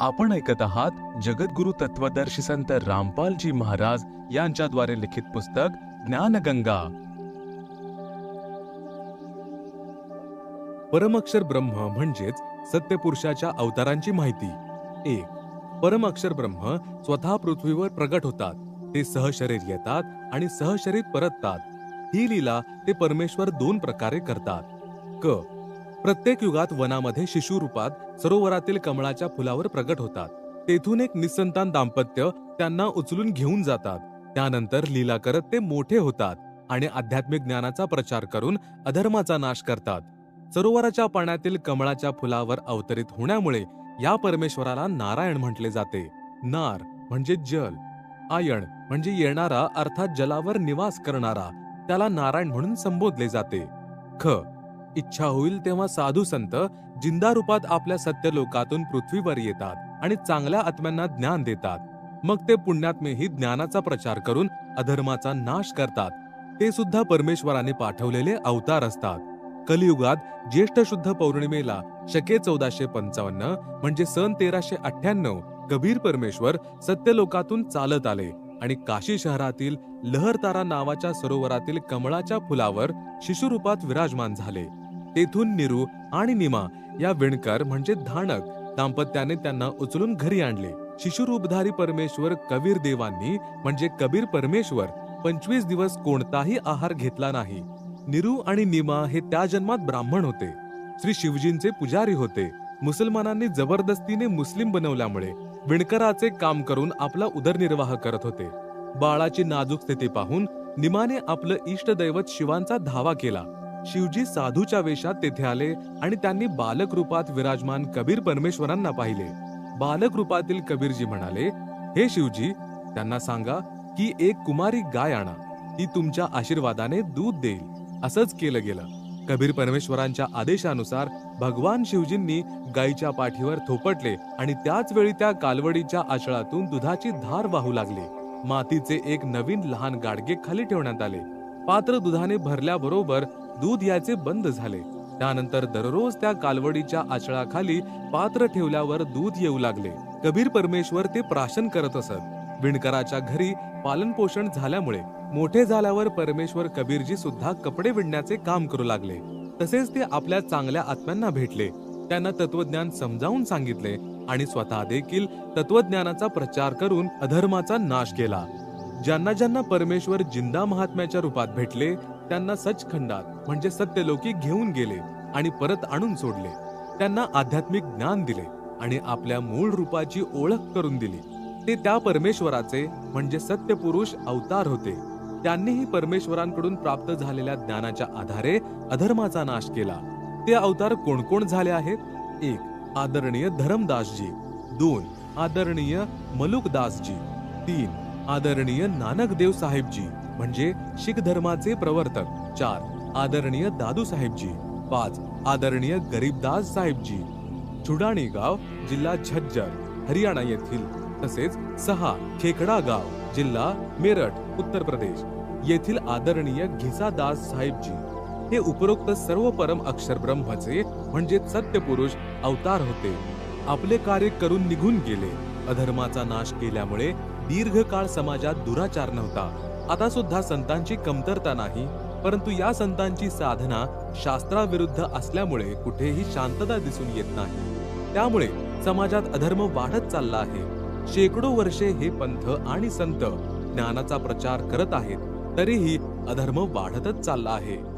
आपण ऐकत आहात जगद्गुरु तत्वदर्शी संत रामपालजी महाराज यांच्याद्वारे लिखित पुस्तक ज्ञानगंगा. परमक्षर ब्रह्म म्हणजेच सत्यपुरुषाच्या अवतारांची माहिती. एक परमअक्षर ब्रह्म स्वतः पृथ्वीवर प्रगट होतात. ते सहशरीर येतात आणि सहशरीर परततात. ही लीला ते परमेश्वर दोन प्रकारे करतात. क प्रत्येक युगात वनामध्ये शिशु रूपात सरोवरातील कमळाच्या फुलावर प्रगट होतात. तेथून एक निसंतान दाम्पत्य त्यांना उचलून घेऊन जातात. त्यानंतर लीला करत ते मोठे होतात आणि आध्यात्मिक ज्ञानाचा प्रचार करून अधर्माचा नाश करतात. सरोवराच्या पाण्यातील कमळाच्या फुलावर अवतरित होण्यामुळे या परमेश्वराला नारायण म्हटले जाते. नार म्हणजे जल आयण म्हणजे येणारा अर्थात जलावर निवास करणारा त्याला नारायण म्हणून संबोधले जाते. ख इच्छा होईल तेव्हा साधू संत जिंदा रूपात आपल्या सत्यलोकातून पृथ्वीवर येतात आणि चांगल्या आत्म्यांना ज्ञान देतात. मग ते पुण्यात्मेही ज्ञानाचा प्रचार करून अधर्माचा नाश करतात. ते सुद्धा परमेश्वराने पाठवलेले अवतार असतात. कलियुगात ज्येष्ठ शुद्ध पौर्णिमेला शके चौदाशे पंचावन्न म्हणजे सन तेराशे अठ्ठ्याण्णव कबीर परमेश्वर सत्यलोकातून चालत आले आणि काशी शहरातील लहरतारा नावाच्या सरोवरातील कमळाच्या फुलावर शिशुरूपात विराजमान झाले. तेथून निरू आणि निमा या विणकर म्हणजे धाणक दाम्पत्याने त्यांना उचलून घरी आणले. शिशुरूपधारी परमेश्वर कबीर देवांनी म्हणजे कबीर परमेश्वर पंचवीस दिवस कोणताही आहार घेतला नाही. निरू आणि निमा हे त्या जन्मात ब्राह्मण होते. श्री शिवजींचे पुजारी होते. मुसलमानांनी जबरदस्तीने मुस्लिम बनवल्यामुळे विणकराचे काम करून आपला उदरनिर्वाह करत होते. बाळाची नाजूक स्थिती पाहून निमाने आपलं इष्टदैवत शिवांचा धावा केला. शिवजी साधूच्या वेशात तेथे आले आणि त्यांनी बालक रूपात विराजमान कबीर परमेश्वरांना पाहिले. बालक रूपातील कबीरजी म्हणाले हे शिवजी त्यांना सांगा की एक कुमारी गाय आणा. ती तुमच्या आशीर्वादाने दूध देईल. असंच केलं गेलं. कबीर परमेश्वरांच्या आदेशानुसार भगवान शिवजींनी गायीच्या पाठीवर थोपटले आणि त्याच वेळी त्या कालवडीच्या आचळातून दुधाची धार वाहू लागली. मातीचे एक नवीन लहान गाडगे खाली ठेवण्यात आले. पात्र दुधाने भरल्याबरोबर दूध याचे बंद झाले. त्यानंतर दररोज त्या कालवडीच्या आचळाखाली पात्र ठेवल्यावर दूध येऊ लागले. कबीर परमेश्वर ते प्राशन करत असत. विणकराच्या घरी पालन पोषण झाल्यामुळे मोठे झाल्यावर परमेश्वर कबीरजी सुद्धा कपडे विणण्याचे काम करू लागले. तसेच ते आपल्या चांगल्या आत्म्यांना भेटले. त्यांना तत्वज्ञान समजावून सांगितले आणि स्वतः देखील तत्वज्ञानाचा प्रचार करून अधर्माचा नाश केला. ज्यांना ज्यांना परमेश्वर जिंदा महात्म्याच्या रूपात भेटले त्यांना सचखंडात म्हणजे सत्यलोकी घेऊन गेले आणि परत आणून सोडले. त्यांना आध्यात्मिक ज्ञान दिले आणि आपल्या मूळ रूपाची ओळख करून दिली. ते त्या परमेश्वराचे म्हणजे सत्यपुरुष अवतार होते. त्यांनीही परमेश्वरांकडून प्राप्त झालेल्या ज्ञानाच्या आधारे अधर्माचा नाश केला. ते अवतार कोण कोण झाले आहेत? एक आदरणीय धरमदासजी. दोन आदरणीय मलुकदासजी. तीन आदरणीय नानकदेव साहेबजी म्हणजे शीख धर्माचे प्रवर्तक. चार आदरणीय दादू साहेबजी. पाच आदरणीय गरीबदास साहेबजी. चुडाणी गाव जिल्हा झज्जर हरियाणा येथील. तसेच सहा खेकडा गाव जिल्हा मेरठ उत्तर प्रदेश. येथील आदरणीय घिसादास साहेबजी. हे उपरोक्त सर्व परम अक्षर ब्रह्मचे म्हणजे सत्यपुरुष अवतार होते. आपले कार्य करून निघून गेले. अधर्माचा नाश केल्यामुळे दीर्घकाळ समाजात दुराचार नव्हता. आता सुद्धा संतांची कमतरता नाही परंतु या संतांची साधना शास्त्राविरुद्ध असल्यामुळे कुठेही शांतता दिसून येत नाही. त्यामुळे समाजात अधर्म वाढत चालला आहे. शेकडो वर्षे हे पंथ आणि संत ज्ञानाचा प्रचार करत आहेत तरीही अधर्म वाढतच चालला आहे.